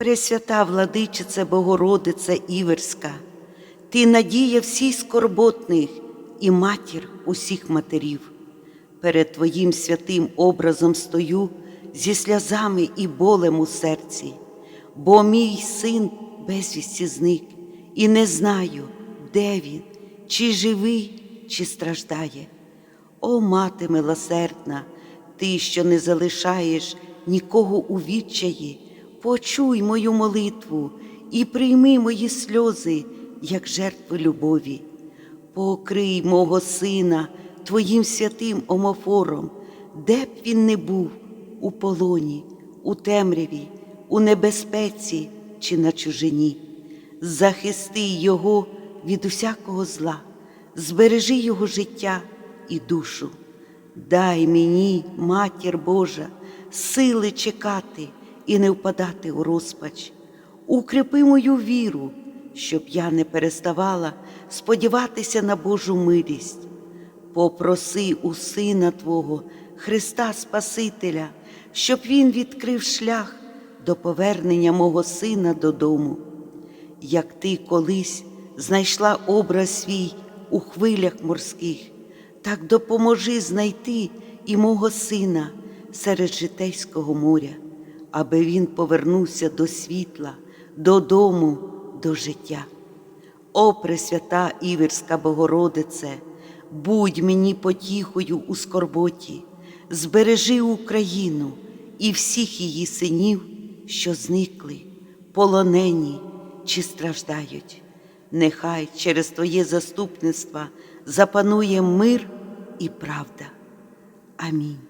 Пресвята владичице Богородице Іверська, ти надія всіх скорботних і матір усіх матерів. Перед Твоїм святим образом стою зі сльозами і болем у серці, бо мій син безвісті зник, і не знаю, де він, чи живий, чи страждає. О, мати милосердна, ти, що не залишаєш нікого у відчаї, почуй мою молитву і прийми мої сльози, як жертву любові. Покрий мого сина Твоїм святим омофором, де б він не був, у полоні, у темряві, у небезпеці чи на чужині. Захисти його від усякого зла, збережи його життя і душу. Дай мені, матір Божа, сили чекати і не впадати у розпач. Укріпи мою віру, щоб я не переставала сподіватися на Божу милість. Попроси у Сина Твого, Христа Спасителя, щоб Він відкрив шлях до повернення мого сина додому. Як ти колись знайшла образ свій у хвилях морських, так допоможи знайти і мого сина серед житейського моря, аби він повернувся до світла, додому, до життя. О, Пресвята Іверська Богородице, будь мені потіхою у скорботі, збережи Україну і всіх її синів, що зникли, полонені чи страждають. Нехай через Твоє заступництво запанує мир і правда. Амінь.